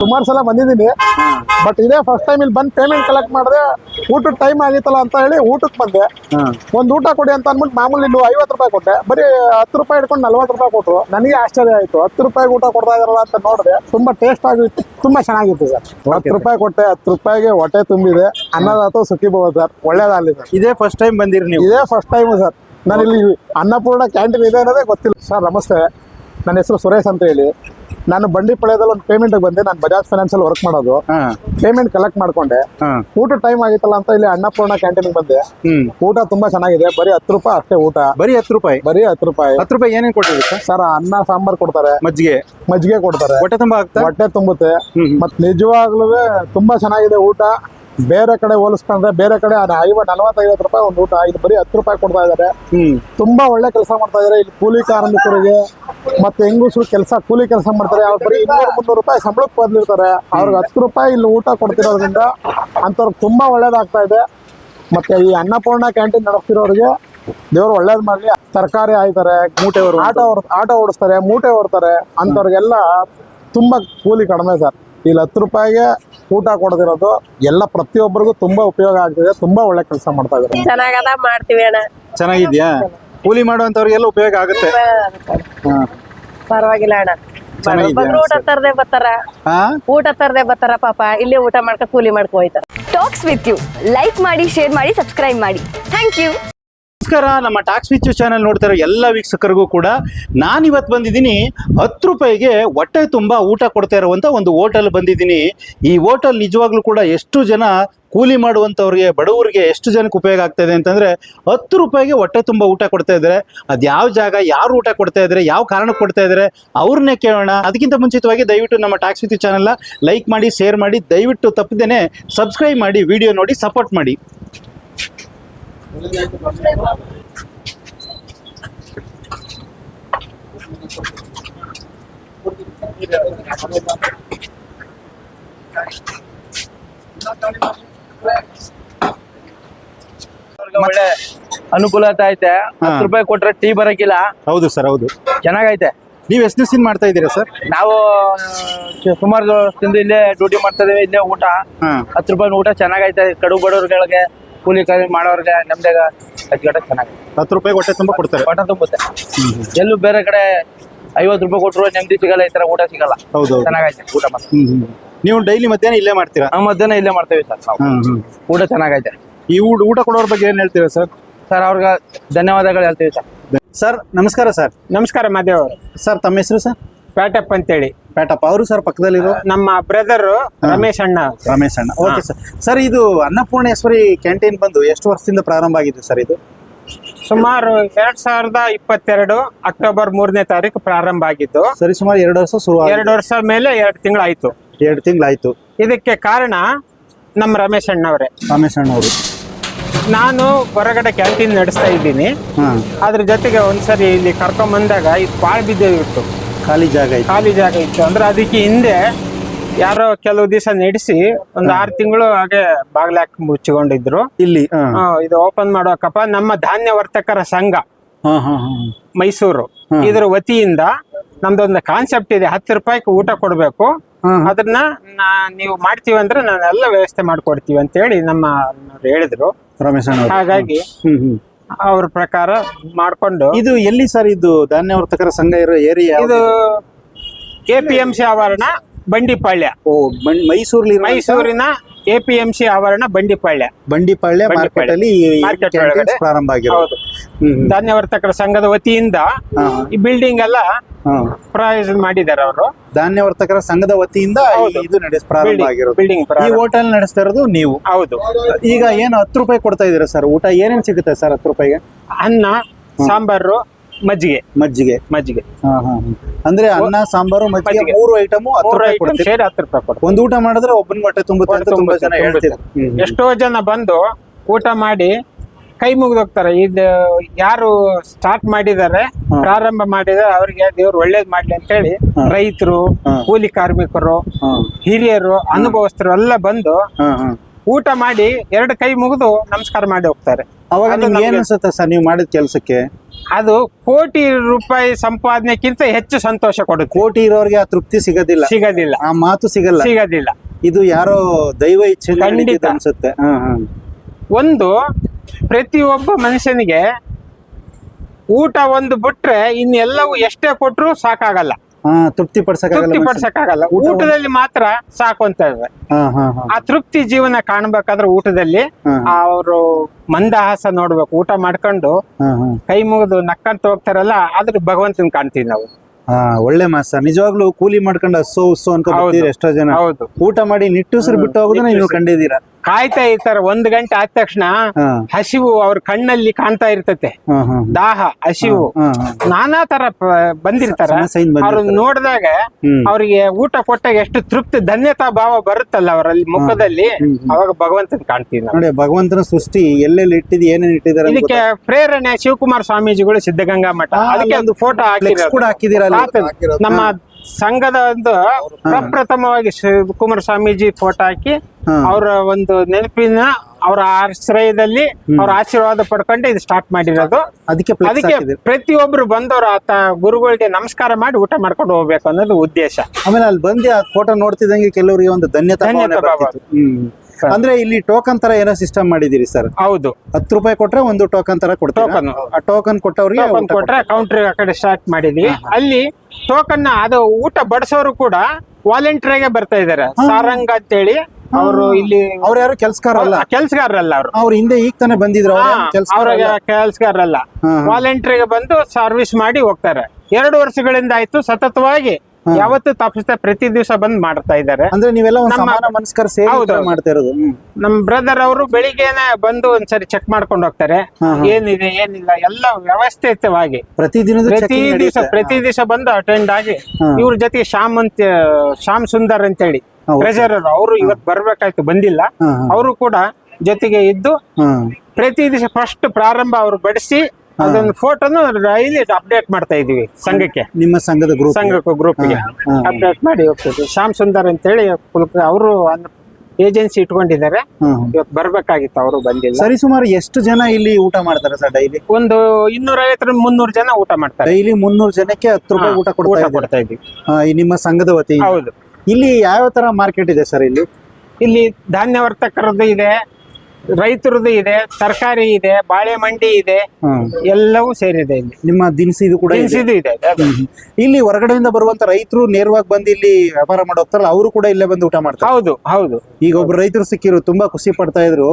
ಸುಮಾರು ಸಲ ಬಂದಿದ್ದೀನಿ. ಬಟ್ ಇದೇ ಫಸ್ಟ್ ಟೈಮ್ ಇಲ್ಲಿ ಬಂದು ಪೇಮೆಂಟ್ ಕಲೆಕ್ಟ್ ಮಾಡಿದೆ ಊಟದ ಟೈಮ್ ಆಗಿತ್ತಲ್ಲ ಅಂತ ಹೇಳಿ ಊಟಕ್ಕೆ ಬಂದೆ. ಒಂದು ಊಟ ಕೊಡಿ ಅಂತ ಅಂದ್ಬಿಟ್ಟು ಮಾಮೂಲಿ ನೀವು ಐವತ್ತು ರೂಪಾಯಿ ಕೊಟ್ಟೆ. ಬರೀ ಹತ್ತು ರೂಪಾಯಿ ಹಿಡ್ಕೊಂಡು ನಲ್ವತ್ತು ರೂಪಾಯಿ ಕೊಟ್ಟರು ನನಗೆ ಆಶ್ಚರ್ಯ ಆಯಿತು. ಹತ್ತು ರೂಪಾಯಿಗೆ ಊಟ ಕೊಡ್ತಾ ಇದಾರಲ್ಲ ಅಂತ ನೋಡಿದೆ. ತುಂಬಾ ಟೇಸ್ಟ್ ಆಗಿತ್ತು ತುಂಬಾ ಚೆನ್ನಾಗಿತ್ತು ಸರ್. ಹತ್ತು ರೂಪಾಯಿ ಕೊಟ್ಟೆ ಹತ್ತು ರೂಪಾಯಿಗೆ ಹೊಟ್ಟೆ ತುಂಬಿದೆ. ಅನ್ನದಾತು ಸುಖಿ ಬಹುದು ಸರ್. ಒಳ್ಳೇದಾಗಲಿ ಸರ್. ಇದೇ ಫಸ್ಟ್ ಟೈಮ್ ಬಂದಿರಿ ನೀವು? ಇದೇ ಫಸ್ಟ್ ಟೈಮ್ ಸರ್. ನಾನು ಇಲ್ಲಿ ಅನ್ನಪೂರ್ಣ ಕ್ಯಾಂಟೀನ್ ಇದೆ ಅನ್ನೋದೇ ಗೊತ್ತಿಲ್ಲ. ಸರ್ ನಮಸ್ತೆ. ನನ್ನ ಹೆಸರು ಸುರೇಶ್ ಅಂತ ಹೇಳಿ. ನಾನು ಬಂಡಿಪಳ್ಳದಲ್ಲಿ ಒಂದು ಪೇಮೆಂಟ್ ಬಂದೆ. ನಾನು ಬಜಾಜ್ ಫೈನಾನ್ಸಲ್ಲಿ ವರ್ಕ್ ಮಾಡೋದು. ಪೇಮೆಂಟ್ ಕಲೆಕ್ಟ್ ಮಾಡ್ಕೊಂಡೆ. ಊಟ ಟೈಮ್ ಆಗಿತ್ತಲ್ಲ ಅಂತ ಇಲ್ಲಿ ಅನ್ನಪೂರ್ಣ ಕ್ಯಾಂಟೀನ್ ಬಂದೆ. ಹ್ಮ್. ಊಟ ತುಂಬಾ ಚೆನ್ನಾಗಿದೆ. ಬರೀ ಹತ್ತು ರೂಪಾಯಿ ಅಷ್ಟೇ ಊಟ. ಬರೀ ಹತ್ತು ರೂಪಾಯಿ? ಬರೀ ಹತ್ತು ರೂಪಾಯಿ. ಹತ್ತು ರೂಪಾಯಿ ಏನೇನು ಕೊಟ್ಟಿದ್ರು ಸರ್? ಅನ್ನ ಸಾಂಬಾರ್ ಕೊಡ್ತಾರೆ. ಮಜ್ಜಿಗೆ? ಮಜ್ಜಿಗೆ ಕೊಡ್ತಾರೆ. ಹೊಟ್ಟೆ ತುಂಬಾ ಹೊಟ್ಟೆ ತುಂಬುತ್ತೆ. ಮತ್ತೆ. ನಿಜವಾಗ್ಲೂ ತುಂಬಾ ಚೆನ್ನಾಗಿದೆ ಊಟ. ಬೇರೆ ಕಡೆ ಹೋಲಿಸ್ಕೊಂಡ್ರೆ ಬೇರೆ ಕಡೆ ಐವತ್ ನಲವತ್ತೈವತ್ತು ರೂಪಾಯಿ ಒಂದು ಊಟ ಇದು ಬರೀ ಹತ್ತು ರೂಪಾಯಿ ಕೊಡ್ತಾ ಇದ್ದಾರೆ. ತುಂಬಾ ಒಳ್ಳೆ ಕೆಲಸ ಮಾಡ್ತಾ ಇದಾರೆ ಇಲ್ಲಿ ಕೂಲಿ ಕಾರ್ಮಿಕರಿಗೆ ಮತ್ತೆ ಹೆಂಗಸರು ಕೆಲಸ ಕೂಲಿ ಕೆಲಸ ಮಾಡ್ತಾರೆ. ಅವ್ರು ಬರೀ ಇನ್ನೂರು ಮುನ್ನೂರು ರೂಪಾಯಿ ಸಂಬಳಕ್ಕೆ ಬಂದಿರ್ತಾರೆ. ಅವ್ರಿಗೆ ಹತ್ತು ರೂಪಾಯಿ ಇಲ್ಲಿ ಊಟ ಕೊಡ್ತಿರೋದ್ರಿಂದ ಅಂಥವ್ರಿಗೆ ತುಂಬಾ ಒಳ್ಳೇದಾಗ್ತಾ ಇದೆ. ಮತ್ತೆ ಈ ಅನ್ನಪೂರ್ಣ ಕ್ಯಾಂಟೀನ್ ನಡೆಸ್ತಿರೋರಿಗೆ ದೇವ್ರು ಒಳ್ಳೇದ್ ಮಾಡ್ಲಿ. ತರಕಾರಿ ಆಯ್ತಾರೆ ಮೂಟೆ ಆಟೋ ಆಟೋ ಓಡಿಸ್ತಾರೆ ಮೂಟೆ ಓಡ್ತಾರೆ ಅಂಥವ್ರಿಗೆಲ್ಲ ತುಂಬಾ ಕೂಲಿ ಕಡಿಮೆ ಸರ್. ಇಲ್ಲಿ ಹತ್ತು ರೂಪಾಯಿಗೆ ಊಟ ಕೊಡದಿರೋದು ಎಲ್ಲ ಪ್ರತಿಯೊಬ್ಬರಿಗೂ ತುಂಬಾ ಉಪಯೋಗ ಆಗ್ತಿದೆ ತುಂಬಾ ಒಳ್ಳೆ ಕೆಲಸ ಮಾಡ್ತಾ ಇದ್ದಾರೆ. ಚೆನ್ನಾಗದ ಮಾಡ್ತೀವಿ ಅಣ್ಣ. ಚೆನ್ನಾಗಿದ್ಯಾ? ಕೂಲಿ ಮಾಡುವಂತವ್ರಿಗೆಲ್ಲ ಉಪಯೋಗ ಆಗುತ್ತೆ. ಹಾ. ಪರವಾಗಿಲ್ಲ ಅಣ್ಣ. ಚೆನ್ನಾಗಿದ್ಯಾ? ಬಂದ್ರು ಊಟ ತರದೆ ಬರ್ತಾರ. ಹಾ? ಊಟ ತರದೆ ಬರ್ತಾರ ಪಾಪ. ಇಲ್ಲಿ ಊಟ ಮಾಡ್ಕೊ ಕೂಲಿ ಮಾಡ್ಕೊ ಹೋಯ್ತಾರ. ಟಾಕ್ಸ್ ವಿತ್ ಯು ಲೈಕ್ ಮಾಡಿ ಶೇರ್ ಮಾಡಿ ಸಬ್ಸ್ಕ್ರೈಬ್ ಮಾಡಿ. ಥ್ಯಾಂಕ್ ಯು ನಮಸ್ಕಾರ. ನಮ್ಮ ಟ್ಯಾಕ್ಸ್ ವಿಚ್ ಚಾನಲ್ ನೋಡ್ತಾ ಎಲ್ಲ ವೀಕ್ಷಕರಿಗೂ ಕೂಡ ನಾನು ಇವತ್ತು ಬಂದಿದ್ದೀನಿ ಹತ್ತು ರೂಪಾಯಿಗೆ ಹೊಟ್ಟೆ ತುಂಬ ಊಟ ಕೊಡ್ತಾ ಇರುವಂಥ ಒಂದು ಹೋಟೆಲ್ ಬಂದಿದ್ದೀನಿ. ಈ ಹೋಟೆಲ್ ನಿಜವಾಗ್ಲೂ ಕೂಡ ಎಷ್ಟು ಜನ ಕೂಲಿ ಮಾಡುವಂಥವ್ರಿಗೆ ಬಡವರಿಗೆ ಎಷ್ಟು ಜನಕ್ಕೆ ಉಪಯೋಗ ಆಗ್ತಾ ಇದೆ ಅಂತಂದರೆ ಹತ್ತು ರೂಪಾಯಿಗೆ ಹೊಟ್ಟೆ ತುಂಬ ಊಟ ಕೊಡ್ತಾ ಇದ್ದಾರೆ. ಅದು ಯಾವ ಜಾಗ, ಯಾರು ಊಟ ಕೊಡ್ತಾ ಇದ್ದಾರೆ, ಯಾವ ಕಾರಣಕ್ಕೆ ಕೊಡ್ತಾ ಇದ್ದಾರೆ ಅವ್ರನ್ನೇ ಕೇಳೋಣ. ಅದಕ್ಕಿಂತ ಮುಂಚಿತವಾಗಿ ದಯವಿಟ್ಟು ನಮ್ಮ ಟ್ಯಾಕ್ಸ್ ವಿತ್ ಚಾನಲ್ನ ಲೈಕ್ ಮಾಡಿ ಶೇರ್ ಮಾಡಿ, ದಯವಿಟ್ಟು ತಪ್ಪದೇನೆ ಸಬ್ಸ್ಕ್ರೈಬ್ ಮಾಡಿ ವಿಡಿಯೋ ನೋಡಿ ಸಪೋರ್ಟ್ ಮಾಡಿ. ಒಳ್ಳೆ ಅನುಕೂಲತೆ ಐತೆ. ಹತ್ತು ರೂಪಾಯಿ ಕೊಟ್ರೆ ಟೀ ಬರಕಿಲ್ಲ. ಹೌದು ಸರ್ ಹೌದು. ಚೆನ್ನಾಗೈತೆ. ನೀವು ಎಷ್ಟು ದಿವಸದಿಂದ ಮಾಡ್ತಾ ಇದ್ದೀರಾ ಸರ್? ನಾವು ಸುಮಾರು ದಿವಸದಿಂದ ಇಲ್ಲೇ ಡ್ಯೂಟಿ ಮಾಡ್ತಾ ಇದೀವಿ ಇಲ್ಲೇ ಊಟ. ಹತ್ತು ರೂಪಾಯಿ ಊಟ ಚೆನ್ನಾಗೈತೆ ಕಡು ಬಡವ್ರಗಳಿಗೆ ಕೂಲಿ ಕಾಲಿ ಮಾಡೋರ್ಗೆ ನಮ್ದಾಗ ಅಚ್ಚುಕಟ್ಟಾಗಿ ಚೆನ್ನಾಗಿ ಹತ್ತು ರೂಪಾಯಿ ಹೊಟ್ಟೆ ತುಂಬ ಕೊಡ್ತಾರೆ. ಹೊಟ್ಟೆ ತುಂಬುತ್ತೆ. ಎಲ್ಲೂ ಬೇರೆ ಕಡೆ ಐವತ್ತು ರೂಪಾಯಿ ಕೊಟ್ಟರು ನೆಮ್ಮದಿ ಸಿಗಲ್ಲ ಈ ತರ ಊಟ ಸಿಗಲ್ಲ. ಹೌದು. ಚೆನ್ನಾಗೈತೆ ಊಟ ಹ್ಮ್. ನೀವು ಡೈಲಿ ಮಧ್ಯಾಹ್ನ ಇಲ್ಲೇ ಮಾಡ್ತೀರಾ? ನಾವು ಮಧ್ಯಾಹ್ನ ಇಲ್ಲೇ ಮಾಡ್ತೇವೆ ಸರ್ ನಾವು. ಊಟ ಚೆನ್ನಾಗೈತೆ ಈ ಊಟ ಊಟ ಕೊಡೋರ ಬಗ್ಗೆ ಏನ್ ಹೇಳ್ತೀರಾ ಸರ್? ಸರ್ ಅವ್ರಿಗೆ ಧನ್ಯವಾದಗಳು ಹೇಳ್ತೀವಿ ಸರ್. ಸರ್ ನಮಸ್ಕಾರ ಸರ್. ನಮಸ್ಕಾರ ಮಾದೇವ್ ಅವರು. ಸರ್ ತಮ್ಮ ಹೆಸರು ಸರ್? ಪ್ಯಾಟಪ್ ಅಂತೇಳಿ. ಪ್ಯಾಟಪ್ಪ ಅವರು ಸರ್ ಪಕ್ಕದಲ್ಲಿರೋ? ನಮ್ಮ ಬ್ರದರ್ ರಮೇಶ್ ಅಣ್ಣ. ರಮೇಶ್ ಅಣ್ಣ. ಓಕೆ ಸರ್ ಸರ್ ಇದು ಅನ್ನಪೂರ್ಣೇಶ್ವರಿ ಕ್ಯಾಂಟೀನ್ ಬಂದು ಎಷ್ಟು ವರ್ಷದಿಂದ ಪ್ರಾರಂಭ ಆಗಿದೆ ಸರ್ ಇದು? ಸುಮಾರು ಎರಡ್ ಸಾವಿರದ ಇಪ್ಪತ್ತೆರಡು ಅಕ್ಟೋಬರ್ ಮೂರನೇ ತಾರೀಕು ಪ್ರಾರಂಭ ಆಗಿದ್ದು. ಸರಿ ಸುಮಾರು ಎರಡು ವರ್ಷ ಶುರು ಎರಡು ವರ್ಷ ಮೇಲೆ ಎರಡು ತಿಂಗಳಾಯ್ತು. ಎರಡು ತಿಂಗಳಾಯ್ತು. ಇದಕ್ಕೆ ಕಾರಣ ನಮ್ಮ ರಮೇಶ್ ಅಣ್ಣವರೇ. ರಮೇಶ್ ಅಣ್ಣವರು. ನಾನು ಹೊರಗಡೆ ಕ್ಯಾಂಟೀನ್ ನಡೆಸ್ತಾ ಇದ್ದೀನಿ. ಅದ್ರ ಜೊತೆಗೆ ಒಂದ್ಸರಿ ಇಲ್ಲಿ ಕರ್ಕೊಂಡ್ ಬಂದಾಗ ಇದು ಪಾಳು ಬಿದ್ದಿತ್ತು ಖಾಲಿ ಜಾಗ ಇತ್ತು ಖಾಲಿ ಜಾಗ ಇತ್ತು. ಅಂದ್ರೆ ಅದಕ್ಕೆ ಹಿಂದೆ ಯಾರೋ ಕೆಲವು ದಿವಸ ನಡೆಸಿ ಒಂದು ಆರು ತಿಂಗಳು ಹಾಗೆ ಬಾಗ್ಲಾಕ್ ಮುಚ್ಚಿಕೊಂಡಿದ್ರು. ಇಲ್ಲಿ ಹಾಂ. ಆ, ಇದು ಓಪನ್ ಮಾಡೋಕಪ್ಪ ನಮ್ಮ ಧಾನ್ಯ ವರ್ತಕರ ಸಂಘ ಹಾಂ ಹಾಂ ಹಾಂ ಮೈಸೂರು. ಇದ್ರ ವತಿಯಿಂದ ನಮ್ದೊಂದು ಕಾನ್ಸೆಪ್ಟ್ ಇದೆ. ಹತ್ತು ರೂಪಾಯಿಗೆ ಊಟ ಕೊಡ್ಬೇಕು. ಹಾಂ ಅದನ್ನ ನಾ- ನೀವು ಮಾಡ್ತೀವಿ ಅಂದ್ರೆ ನಾನೆಲ್ಲ ವ್ಯವಸ್ಥೆ ಮಾಡ್ಕೊಡ್ತೀವಿ ಅಂತ ಹೇಳಿ ನಮ್ಮ ಅವ್ರು ಹೇಳಿದ್ರು. ರಮೇಶ್ ಅಣ್ಣ ಅವರು ಹಾಗಾಗಿ ಹ್ಮ್ ಹ್ಮ್. ಅವ್ರ ಪ್ರಕಾರ ಮಾಡ್ಕೊಂಡು. ಇದು ಎಲ್ಲಿ ಸರ್ ಇದು ಧಾನ್ಯ ವರ್ತಕರ ಸಂಘ ಇರೋ ಏರಿಯಾ ಇದು ಎ ಪಿ ಎಂ ಸಿ ಆವರಣ ಬಂಡಿಪಾಳ್ಯ ಓ ಮೈಸೂರಲ್ಲಿ ಮೈಸೂರಿನ ಎ ಪಿ ಎಂ ಸಿ ಆವರಣ ಬಂಡಿಪಾಳ್ಯ. ಬಂಡಿಪಾಳ್ಯ. ಮಾರ್ಕೆಟ್ ಅಲ್ಲಿ Market ಒಳಗಡೆ. ಪ್ರಾರಂಭ ಆಗಿರೋದು. ಹೌದು. ಹ್ಮ್ ಹ್ಮ್. ಧಾನ್ಯ ವರ್ತಕರ ಸಂಘದ ವತಿಯಿಂದ ಈ ಬಿಲ್ಡಿಂಗ್ ಎಲ್ಲ. ಪ್ರಾಯೋಜನ ಮಾಡಿದ್ದಾರೆ ಅವರು. ಧಾನ್ಯ ವರ್ತಕರ ಸಂಘದ ವತಿಯಿಂದ ಈ- ಹೌದು. ಇದು ನಡೆಸ್ ಪ್ರಾರಂಭ ಆಗಿರೋದು. ಬಿಲ್ಡಿಂಗ್ ಈ ಹೋಟೆಲ್ ನಡೆಸ್ತಾ ಇರೋದು ನೀವು. ಹೌದು. ಈಗ ಏನು ಹತ್ತು ರೂಪಾಯಿ ಕೊಡ್ತಾ ಇದೀರ ಸರ್? ಊಟ ಏನೇನ್ ಸಿಗುತ್ತೆ ಸರ್ ಹತ್ತು ರೂಪಾಯಿಗೆ? ಅನ್ನ ಸಾಂಬಾರು ಮಜ್ಜಿಗೆ. ಮಜ್ಜಿಗೆ. ಮಜ್ಜಿಗೆ. ಹಾ, ಹಾ. ಅಂದ್ರೆ ಅನ್ನ ಸಾಂಬಾರು ಮಜ್ಜಿಗೆ ಮಜ್ಜಿಗೆ. ಮೂರು ಐಟಮ್ ಹತ್ತು ಮೂರು ರೂಪಾಯಿ ಐಟಮ್ ಕೊಡ್ತೀರಿ. ಸೇರಿ ಹತ್ತು ರೂಪಾಯಿ ಕೊಡ್ತಾರೆ ಒಂದು ಊಟ ಮಾಡಿದ್ರೆ ಒಬ್ಬನ ಹೊಟ್ಟೆ ತುಂಬುತ್ತೆ ಅಂತ ತುಂಬಾ ಜನ ಹೇಳ್ತಿದ್ರು ಹ್ಮ್, ಹ್ಮ್. ಎಷ್ಟೋ ಜನ ಬಂದು ಊಟ ಮಾಡಿ ಕೈ ಮುಗಿದೋಗ್ತಾರೆ. ಇದು ಯಾರು ಸ್ಟಾರ್ಟ್ ಮಾಡಿದ್ದಾರೆ ಪ್ರಾರಂಭ ಮಾಡಿದಾರೆ ಅವ್ರಿಗೆ ದೇವ್ರು ಒಳ್ಳೇದ್ ಮಾಡ್ಲಿ ಅಂತ ಹೇಳಿ ರೈತರು ಹಾ. ಕೂಲಿ ಕಾರ್ಮಿಕರು ಹಾ, ಹಿರಿಯರು ಅನುಭವಸ್ಥರು ಎಲ್ಲ ಬಂದು ಹಾ, ಹಾ. ಊಟ ಮಾಡಿ ಎರಡು ಕೈ ಮುಗಿದು ನಮಸ್ಕಾರ ಮಾಡಿ ಹೋಗ್ತಾರೆ. ಅವಾಗ ನಿಮ್ಗೆ ಏನ್ ಅನ್ಸುತ್ತೆ ಸರ್ ನೀವು ಮಾಡಿದ ಕೆಲಸಕ್ಕೆ? ಅದು ಕೋಟಿ ರೂಪಾಯಿ ಸಂಪಾದನೆಕ್ಕಿಂತ ಹೆಚ್ಚು ಸಂತೋಷ ಕೊಡುತ್ತೆ. ಕೋಟಿ ಇರೋರಿಗೆ ಆ ತೃಪ್ತಿ ಸಿಗೋದಿಲ್ಲ. ಸಿಗೋದಿಲ್ಲ. ಆ ಮಾತು ಸಿಗಲ್ಲ. ಸಿಗೋದಿಲ್ಲ. ಇದು ಯಾರೋ ದೈವ ಇಚ್ಛೆ ಖಂಡಿತ. ಅನ್ಸುತ್ತೆ. ಹಾ ಹಾ. ಒಂದು ಪ್ರತಿಯೊಬ್ಬ ಮನುಷ್ಯನಿಗೆ ಊಟ ಒಂದು ಬಿಟ್ರೆ ಇನ್ನೆಲ್ಲವೂ ಎಷ್ಟೇ ಕೊಟ್ಟರು ಸಾಕಾಗಲ್ಲ. ಹಾ ತೃಪ್ತಿ ಪಡ್ಸಕ್ಕಾಗಲ್ಲ. ಪಡ್ಸಕ್ಕಾಗಲ್ಲ. ಊಟ ಊಟದಲ್ಲಿ ಮಾತ್ರ ಸಾಕು ಅಂತ ಇದೆ ಹಾ ಹಾ ಹಾ. ಆ ತೃಪ್ತಿ ಜೀವನ ಕಾಣ್ಬೇಕಾದ್ರೆ ಊಟದಲ್ಲಿ ಹಾ. ಅವರು ಮಂದಹಾಸ ನೋಡ್ಬೇಕು. ಊಟ ಮಾಡ್ಕೊಂಡು ಹಾ ಹಾ. ಕೈ ಮುಗಿದು ನಕ್ಕಂತ ಹೋಗ್ತಾರಲ್ಲ ಅದ್ರ ಭಗವಂತನ ಕಾಣ್ತೀವಿ ನಾವು. ಹಾ ಒಳ್ಳೆ ಮಾಸ ನಿಜವಾಗ್ಲೂ ಕೂಲಿ ಮಾಡ್ಕೊಂಡು ಹಸು ಉಸ್ಸೋ ಅನ್ಕೊ ಹೌದು. ಬರ್ತೀರಿ ಎಷ್ಟೋ ಜನ. ಹೌದು. ಊಟ ಮಾಡಿ ನಿಟ್ಟುಸಿರು ಬಿಟ್ಟು ಹೋಗೋದನ್ನ ನೀವು. ಕಂಡಿದ್ದೀರಾ? ಕಾಯ್ತಾ ಇರ್ತಾರೆ. ಒಂದ್ ಗಂಟೆ ಆದ ತಕ್ಷಣ ಹಸಿವು ಅವ್ರ ಕಣ್ಣಲ್ಲಿ ಕಾಣ್ತಾ ಇರ್ತತೆ. ದಾಹ ಹಸಿವು. ನಾನಾ ತರ ಬಂದಿರ್ತಾರ. ಅವ್ರ ನೋಡಿದಾಗ ಅವ್ರಿಗೆ ಊಟ ಕೊಟ್ಟಾಗ ಎಷ್ಟು ತೃಪ್ತಿ ಧನ್ಯತಾ ಭಾವ ಬರುತ್ತಲ್ಲ ಅವರಲ್ಲಿ ಮುಖದಲ್ಲಿ. ಅವಾಗ ಭಗವಂತನ ಕಾಣ್ತೀವಿ ನೋಡಿ ಭಗವಂತನ ಸೃಷ್ಟಿ ಎಲ್ಲೆಲ್ಲಿ ಇಟ್ಟಿದ್ ಏನೇನ್ ಇಟ್ಟಿದ್ದಾರೆ ಇದಕ್ಕೆ ಪ್ರೇರಣೆ ಶಿವಕುಮಾರ ಸ್ವಾಮೀಜಿಗಳು ಸಿದ್ಧಗಂಗಾ ಮಠ. ಅದಕ್ಕೆ ಒಂದು ಫೋಟೋ ಹಾಕಿ ಕೂಡ ಹಾಕಿದಿರಲ್ಲ ನಮ್ಮ ಸಂಘದ ಒಂದು ಪ್ರಪ್ರಥಮವಾಗಿ ಕುಮಾರ ಸ್ವಾಮೀಜಿ ಫೋಟೋ ಹಾಕಿ. ಅವರ ಒಂದು ನೆನಪಿನ ಅವರ ಆಶ್ರಯದಲ್ಲಿ ಅವ್ರ ಆಶೀರ್ವಾದ ಪಡ್ಕೊಂಡು ಇದು ಸ್ಟಾರ್ಟ್ ಮಾಡಿರೋದು. ಅದಕ್ಕೆ ಅದಕ್ಕೆ ಪ್ರತಿಯೊಬ್ರು ಬಂದವರು ಆತ ಗುರುಗಳಿಗೆ ನಮಸ್ಕಾರ ಮಾಡಿ ಊಟ ಮಾಡ್ಕೊಂಡು ಹೋಗ್ಬೇಕು ಅನ್ನೋದು ಉದ್ದೇಶ. ಆಮೇಲೆ ಅಲ್ಲಿ ಬಂದು ಆ ಫೋಟೋ ನೋಡ್ತಿದಂಗೆ ಕೆಲವರಿಗೆ ಒಂದು ಧನ್ಯತೆ ಅಂದ್ರೆ ಇಲ್ಲಿ ಟೋಕನ್ ತರ ಏನೋ ಸಿಸ್ಟಮ್ ಮಾಡಿದಿರಿ ಸರ್ ಹೌದು. ಹತ್ತು ರೂಪಾಯಿ ಕೊಟ್ರೆ ಒಂದು ಟೋಕನ್ ತರ ಕೊಡ್ತಾರೆ? ಟೋಕನ್ ಕೊಟ್ಟವ್ರಿಗೆ ಕೊಟ್ರೆ ಕೌಂಟರ್ ಆ ಕಡೆ ಸ್ಟಾರ್ಟ್ ಮಾಡಿದ್ವಿ. ಅಲ್ಲಿ ಟೋಕನ್ ಅದು ಊಟ ಬಡಿಸೋರು ಕೂಡ ವಾಲಂಟಿಯರ್ಗೆ ಬರ್ತಾ ಇದಾರೆ. ಸಾರಂಗ್ ಅಂತೇಳಿ ಅವರು ಇಲ್ಲಿ ಅವ್ರು ಯಾರು ಕೆಲ್ಸಗಾರಲ್ಲ ಕೆಲ್ಸಗಾರರಲ್ಲ ಅವರು. ಅವ್ರ ಹಿಂದೆ ಈಗ ತಾನೆ ಬಂದಿದ್ರು ಅವ್ರಿಗೆ ಕೆಲ್ಸಗಾರಲ್ಲ ವಾಲಂಟಿಯರ್ ಬಂದು ಸರ್ವಿಸ್ ಮಾಡಿ ಹೋಗ್ತಾರೆ. ಎರಡು ವರ್ಷಗಳಿಂದ ಆಯ್ತು ಸತತವಾಗಿ ಯಾವತ್ತು ತಪ್ಪಿಸ್ತಾ ಪ್ರತಿ ದಿವಸ ಬಂದ್ ಮಾಡ್ತಾ ಇದ್ದಾರೆ ಅಂದ್ರೆ ನೀವೆಲ್ಲ ಒಂದು ನಮ್ಮ- ಸಮಾನ ಮನಸ್ಕರ ಸೇರಿ ಈ ಹೌದು. ಮಾಡ್ತಾ ಇರೋದು ಹ್ಮ್. ನಮ್ ಬ್ರದರ್ ಅವರು ಬೆಳಿಗ್ಗೆನೆ ಬಂದು ಒಂದ್ಸರಿ ಚೆಕ್ ಮಾಡ್ಕೊಂಡು ಹೋಗ್ತಾರೆ ಹಾ, ಹಾ. ಏನಿದೆ ಏನಿಲ್ಲ ಎಲ್ಲ ವ್ಯವಸ್ಥಿತವಾಗಿ ಪ್ರತಿದಿನದ ಪ್ರತಿ checking ದಿವಸ ನಡೆಯುತ್ತೆ. ಪ್ರತಿ ದಿವಸ ಬಂದು ಅಟೆಂಡ್ ಆಗಿ ಹಾ. ಇವ್ರ ಜೊತೆಗೆ ಶ್ಯಾಮ್ ಅಂತ ಶ್ಯಾಮ್ ಸುಂದರ್ ಅಂತ ಹೇಳಿ ಪ್ರೆಸರ್ ಟ್ರೆಜರರ್ ಅವರು ಇವತ್ ಬರ್ಬೇಕಾಯ್ತು ಬಂದಿಲ್ಲ ಹಾ, ಹಾ. ಅವರು ಕೂಡ ಜೊತೆಗೆ ಇದ್ದು ಹಾ. ಪ್ರತಿ ದಿವಸ ಫಸ್ಟ್ ಪ್ರಾರಂಭ ಅವರು ಬಡಿಸಿ ಅದೊಂದು ಫೋಟೋನು ಡೈಲಿ ಅಪ್ಡೇಟ್ ಮಾಡ್ತಾ ಇದೀವಿ ಸಂಘಕ್ಕೆ. ನಿಮ್ಮ ಸಂಘದ ಗ್ರೂಪ್ ಸಂಘಕ್ಕೆ ಗ್ರೂಪ್ಗೆ. ಅಪ್ಡೇಟ್ ಮಾಡಿ ಹೋಗ್ತಿದ್ವಿ ಶ್ಯಾಮ್ ಸುಂದರ್ ಅಂತೇಳಿ ಅವರು ಏಜೆನ್ಸಿ ಇಟ್ಕೊಂಡಿದ್ದಾರೆ. ಇವತ್ತು ಬರ್ಬೇಕಾಗಿತ್ತು ಅವರು ಬಂದಿಲ್ಲ. ಸರಿ ಸುಮಾರು ಎಷ್ಟು ಜನ ಇಲ್ಲಿ ಊಟ ಮಾಡ್ತಾರೆ ಸರ್ ಡೈಲಿ ಒಂದು ಇನ್ನೂರ ಐವತ್ತರಿಂದ ಮುನ್ನೂರು ಜನ ಊಟ ಮಾಡ್ತಾರೆ. ಡೈಲಿ ಮುನ್ನೂರು ಜನಕ್ಕೆ ಹತ್ತು ರೂಪಾಯಿ ಊಟ ಕೊಡ್ತಾ ಇದೀವಿ ನಿಮ್ಮ ಸಂಘದ ವತಿ ಹೌದು. ಇಲ್ಲಿ ಯಾವ ತರ ಮಾರ್ಕೆಟ್ ಇದೆ ಸರ್ ಇಲ್ಲಿ? ಇಲ್ಲಿ ಧಾನ್ಯ ವರ್ತಕರದ್ದು ಇದೆ ರೈತರದ್ದು ಇದೆ ತರಕಾರಿ ಇದೆ ಬಾಳೆ ಮಂಡಿ ಇದೆ ಎಲ್ಲವೂ ಸೇರಿದೆ ಇಲ್ಲಿ. ನಿಮ್ಮ ದಿನಸಿ ಇದು ಕೂಡ ಇದೆ. ದಿನಸಿದು ಇದೆ. ಇಲ್ಲಿ ಹೊರಗಡೆಯಿಂದ ಬರುವಂತ ರೈತರು ನೇರವಾಗಿ ಬಂದು ಇಲ್ಲಿ ವ್ಯಾಪಾರ ಮಾಡಿ ಹೋಗ್ತಾರಲ್ಲ ಅವರು ಕೂಡ ಇಲ್ಲೇ ಬಂದು ಊಟ ಮಾಡ್ತಾರೆ. ಹೌದು ಹೌದು. ಈಗ ಒಬ್ರು ರೈತರು ಸಿಕ್ಕಿರು ತುಂಬಾ ಖುಷಿ ಪಡ್ತಾ ಇದ್ರು.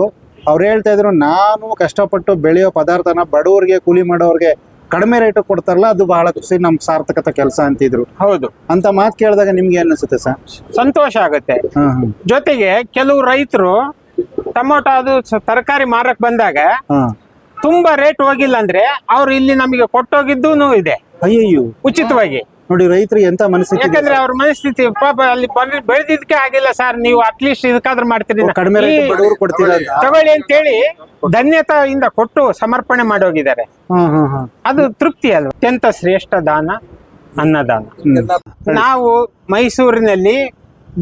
ಅವ್ರು ಹೇಳ್ತಾ ಇದ್ರು ನಾನು ಕಷ್ಟಪಟ್ಟು ಬೆಳೆಯೋ ಪದಾರ್ಥನ ಬಡವರಿಗೆ ಕೂಲಿ ಮಾಡೋರ್ಗೆ ಕಡಿಮೆ ರೇಟ್ ಕೊಡ್ತಾರಲ್ಲ ಅದು ಬಹಳ ಖುಷಿ ನಮ್ ಸಾರ್ಥಕತೆ ಕೆಲಸ ಅಂತಿದ್ರು. ಹೌದು. ಅಂತ ಮಾತು ಕೇಳಿದಾಗ ನಿಮ್ಗೆ ಏನ್ ಅನ್ಸುತ್ತೆ ಸರ್? ಸಂತೋಷ ಆಗುತ್ತೆ. ಜೊತೆಗೆ ಕೆಲವು ರೈತರು ಟೊಮೊಟೊ ಅದು ತರಕಾರಿ ಮಾರಕ್ ಬಂದಾಗ ತುಂಬಾ ರೇಟ್ ಹೋಗಿಲ್ಲ ಅಂದ್ರೆ ಅವ್ರು ಇಲ್ಲಿ ನಮಗೆ ಕೊಟ್ಟೋಗಿದ್ದು ಇದೆ. ಅಯ್ಯಯ್ಯೋ. ಉಚಿತವಾಗಿ. ನೋಡಿ ರೈತರು ಎಂತ ಮನಸ್ಥಿತಿ ಯಾಕಂದ್ರೆ ಅವ್ರ ಮನಸ್ಥಿತಿ ಪಾಪ ಅಲ್ಲಿ ಬೆಳೆದಿದ್ದಕ್ಕೆ ಆಗಿಲ್ಲ ಸರ್ ನೀವು ಅಟ್ಲೀಸ್ಟ್ ಇದಕ್ಕಾದ್ರೂ ಮಾಡ್ತೀರಿ. ಕಡಿಮೆ. ಹೇಳಿ ಅಂತೇಳಿ ಧನ್ಯತೆಯಿಂದ ಕೊಟ್ಟು ಸಮರ್ಪಣೆ ಮಾಡಿ ಹೋಗಿದ್ದಾರೆ ಹಾ ಹಾ ಹಾ. ಅದು ತೃಪ್ತಿ ಅಲ್ವಾ? ಅತ್ಯಂತ ಶ್ರೇಷ್ಠ ದಾನ ಅನ್ನದಾನ. ನಾವು ಮೈಸೂರಿನಲ್ಲಿ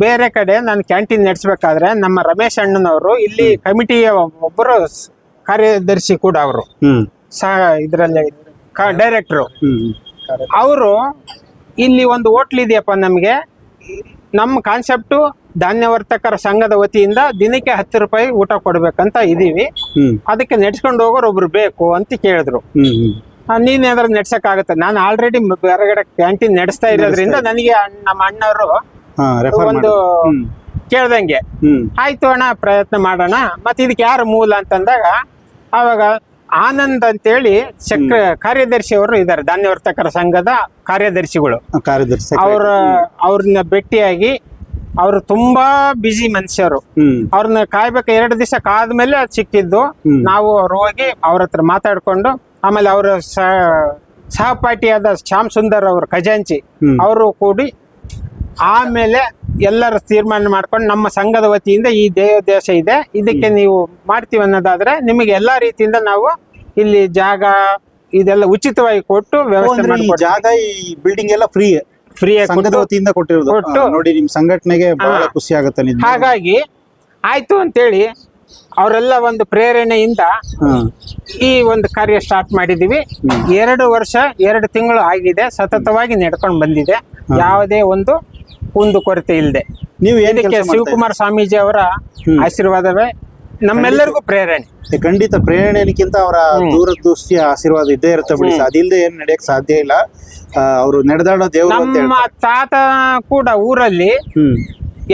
ಬೇರೆ ಕಡೆ ನಾನು ಕ್ಯಾಂಟೀನ್ ನಡೆಸಬೇಕಾದ್ರೆ ನಮ್ಮ ರಮೇಶ್ ಅಣ್ಣನವರು ಇಲ್ಲಿ ಕಮಿಟಿಯ ಒಬ್ಬರು ಕಾರ್ಯದರ್ಶಿ ಕೂಡ ಅವರು. ಸಹ ಇದರಲ್ಲಿ ಡೈರೆಕ್ಟ್ರು. ಅವರು ಇಲ್ಲಿ ಒಂದು ಹೋಟ್ಲ್ ಇದೆಯಪ್ಪ ನಮಗೆ. ನಮ್ಮ ಕಾನ್ಸೆಪ್ಟು ಧಾನ್ಯವರ್ತಕರ ಸಂಘದ ವತಿಯಿಂದ ದಿನಕ್ಕೆ ಹತ್ತು ರೂಪಾಯಿ ಊಟ ಕೊಡ್ಬೇಕಂತ ಇದೀವಿ. ಅದಕ್ಕೆ ನಡ್ಸ್ಕೊಂಡು ಹೋಗೋರು ಒಬ್ರು ಬೇಕು ಅಂತ ಕೇಳಿದ್ರು. ನೀನೇನಾದ್ರೂ ನಡ್ಸಕ್ಕಾಗತ್ತೆ? ನಾನು ಆಲ್ರೆಡಿ ಹೊರಗಡೆ ಕ್ಯಾಂಟೀನ್ ನಡೆಸ್ತಾ ಇರೋದ್ರಿಂದ ನನಗೆ ನಮ್ಮ ಅಣ್ಣವರು ಒಂದು ಕೇಳ್ದಂಗೆ. ಆಯ್ತು ಅಣ್ಣ ಪ್ರಯತ್ನ ಮಾಡೋಣ. ಮತ್ತೆ ಇದಕ್ಕೆ ಯಾರು ಮೂಲ ಅಂತಂದಾಗ ಅವಾಗ ಆನಂದ್ ಅಂತೇಳಿ ಚಕ್ರ ಕಾರ್ಯದರ್ಶಿ ಅವರು ಇದ್ದಾರೆ ಧಾನ್ಯವರ್ತಕರ ಸಂಘದ ಕಾರ್ಯದರ್ಶಿಗಳು. ಕಾರ್ಯದರ್ಶಿ ಅವ್ರ ಅವ್ರನ್ನ ಭೇಟಿಯಾಗಿ ಅವರು ತುಂಬಾ ಬಿಸಿ ಮನುಷ್ಯರು. ಅವ್ರನ್ನ ಕಾಯ್ಬೇಕು ಎರಡು ದಿವಸ ಕಾದ್ಮೇಲೆ ಅದು ಸಿಕ್ಕಿದ್ದು. ನಾವು ಅವ್ರು ಹೋಗಿ ಅವ್ರ ಹತ್ರ ಮಾತಾಡ್ಕೊಂಡು ಆಮೇಲೆ ಅವರ ಸಹಪಾಠಿಯಾದ ಶ್ಯಾಮ್ ಸುಂದರ್ ಅವ್ರ ಖಜಾಂಚಿ. ಅವರು ಕೂಡಿ ಆಮೇಲೆ ಎಲ್ಲರ ತೀರ್ಮಾನ ಮಾಡ್ಕೊಂಡು ನಮ್ಮ ಸಂಘದ ವತಿಯಿಂದ ಈ ದೇವದೇಶ ಇದೆ. ಇದಕ್ಕೆ ನೀವು ಮಾಡ್ತೀವಿ ಅನ್ನೋದಾದ್ರೆ ನಿಮಗೆ ಎಲ್ಲಾ ರೀತಿಯಿಂದ ನಾವು ಇಲ್ಲಿ ಜಾಗ ಇದೆಲ್ಲ ಉಚಿತವಾಗಿ ಕೊಟ್ಟು ವ್ಯವಸ್ಥೆ ಈ ಜಾಗ ಈ ಬಿಲ್ಡಿಂಗ್ ಎಲ್ಲ ಫ್ರೀ ಫ್ರೀಯಾಗಿ ಸಂಘದ ವತಿಯಿಂದ ಕೊಟ್ಟಿರೋದು. ಕೊಟ್ಟು- ನೋಡಿ ನಿಮ್ ಸಂಘಟನೆಗೆ ಬಹಳ. ಖುಷಿ ಆಗುತ್ತೆ. ಹಾಗಾಗಿ ಆಯ್ತು ಅಂತೇಳಿ ಅವರೆಲ್ಲ ಒಂದು ಪ್ರೇರಣೆಯಿಂದ ಈ ಒಂದು ಕಾರ್ಯ ಸ್ಟಾರ್ಟ್ ಮಾಡಿದೀವಿ ಎರಡು ವರ್ಷ ಎರಡು ತಿಂಗಳು ಆಗಿದೆ. ಸತತವಾಗಿ ನಡ್ಕೊಂಡು ಬಂದಿದೆ. ಯಾವುದೇ ಒಂದು ಕುಂದು ಕೊರತೆ ಇಲ್ಲದೆ ನೀವು ಏನಕ್ಕೆ ಶಿವಕುಮಾರ ಸ್ವಾಮೀಜಿ ಅವರ ಆಶೀರ್ವಾದವೇ ನಮ್ಮೆಲ್ಲರಿಗೂ ಪ್ರೇರಣೆ. ಖಂಡಿತ ಪ್ರೇರಣೆಗಿಂತ ಅವರ ದೂರದೃಷ್ಟಿಯ ಆಶೀರ್ವಾದ ಇದ್ದೇ ಇರುತ್ತೆ ಬಿಡಿ ಅದಿಲ್ಲದೆ ಏನು ನಡೆಯಕ್ ಸಾಧ್ಯ ಇಲ್ಲ. ಅವರು ನಡೆದಾಡೋ ದೇವರು ನಮ್ಮ ತಾತ ಕೂಡ ಊರಲ್ಲಿ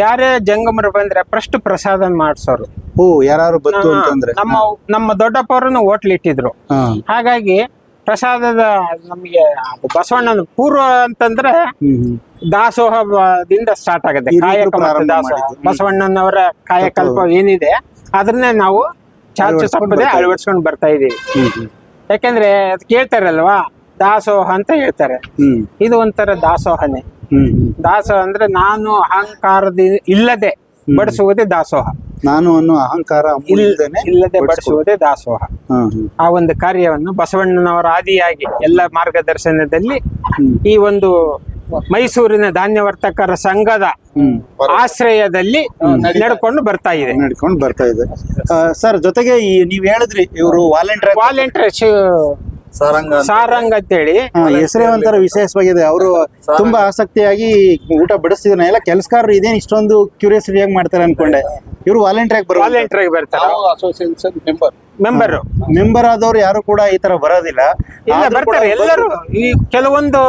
ಯಾರೇ ಜಂಗಮರು ಬಂದ್ರೆ ಫಸ್ಟ್ ಪ್ರಸಾದ ಮಾಡಿಸೋರು. ಓ ಯಾರು ಬತ್ತು ಅಂತಂದ್ರೆ. ನಮ್ಮ ನಮ್ಮ ದೊಡ್ಡಪ್ಪರನ್ನು ಹೋಟ್ಲ್ ಇಟ್ಟಿದ್ರು. ಹಾಗಾಗಿ ಪ್ರಸಾದದ ನಮಗೆ ಬಸವಣ್ಣನ ಪೂರ್ವ ಅಂತಂದ್ರೆ ದಾಸೋಹದಿಂದ ಸ್ಟಾರ್ಟ್ ಆಗುತ್ತೆ. ಕಾಯಕ. ಬಸವಣ್ಣನವರ ಕಾಯಕಲ್ಪ ಏನಿದೆ ಅದನ್ನೇ ನಾವು ಚಾಚು ಅಳವಡಿಸ್ಕೊಂಡು ತಪ್ಪದೆ ಬರ್ತಾ ಅಳವಡಿಸ್ಕೊಂಡು ಬರ್ತಾ ಇದೀವಿ ಯಾಕೆಂದ್ರೆ ಅದ್ ಕೇಳ್ತಾರಲ್ವಾ ದಾಸೋಹ ಅಂತ ಹೇಳ್ತಾರೆ. ಇದು ಒಂಥರ ದಾಸೋಹನೇ. ದಾಸೋಹ ಅಂದ್ರೆ ನಾನು ಅಹಂಕಾರದ ಇಲ್ಲದೆ ಬಡಿಸುವುದೇ ದಾಸೋಹ. ನಾನು ಅನ್ನೋ ಅಹಂಕಾರ ಇಲ್- ಇಲ್ಲದೆ ಬಡಿಸುವುದೇ ದಾಸೋಹ. ಆ ಒಂದು ಕಾರ್ಯವನ್ನು ಬಸವಣ್ಣನವರ ಆದಿಯಾಗಿ ಎಲ್ಲ ಮಾರ್ಗದರ್ಶನದಲ್ಲಿ ಈ ಒಂದು ಮೈಸೂರಿನ ಧಾನ್ಯವರ್ತಕರ ಸಂಘದ. ಆಶ್ರಯದಲ್ಲಿ ನಡ್ಕೊಂಡು ಬರ್ತಾ ಇದೆ. ನಡ್ಕೊಂಡು ಬರ್ತಾ ಇದೆ. ಸರ್ ಜೊತೆಗೆ ಈ ನೀವ್ ಹೇಳಿದ್ರಿ ಇವರು ವಾಲಂಟಿಯರ್ ವಾಲೆಂಟಿಯರ್ ಸಾರಂಗ್ ಅಂತೇಳಿ. ಹೆಸರೇ ಒಂಥರ ವಿಶೇಷವಾಗಿದೆ. ಅವರು ತುಂಬಾ ಆಸಕ್ತಿಯಾಗಿ ಊಟ ಬಡಿಸ್ತಿದ್ರು. ಎಲ್ಲ ಕೆಲಸಕಾರರು ಇದೇನು ಇಷ್ಟೊಂದು ಕ್ಯೂರಿಯಾಸಿಟಿಯಾಗಿ ಮಾಡ್ತಾರೆ ಅನ್ಕೊಂಡೆ. ಇವರು ವಾಲಂಟಿಯರ್ ಬರೋ ವಾಲಂಟಿಯರ್ ಆಗಿ ಬರ್ತಾರೆ. ಅಸೋಸಿಯೇಷನ್ ಮೆಂಬರ್ ಮೆಂಬರ್ ಮೆಂಬರ್ ಆದವ್ರು ಯಾರು ಕೂಡ ಈ ತರ ಬರೋದಿಲ್ಲ. ಇಲ್ಲ ಬರ್ತಾರೆ. ಎಲ್ಲರೂ ಈ ಕೆಲವೊಂದು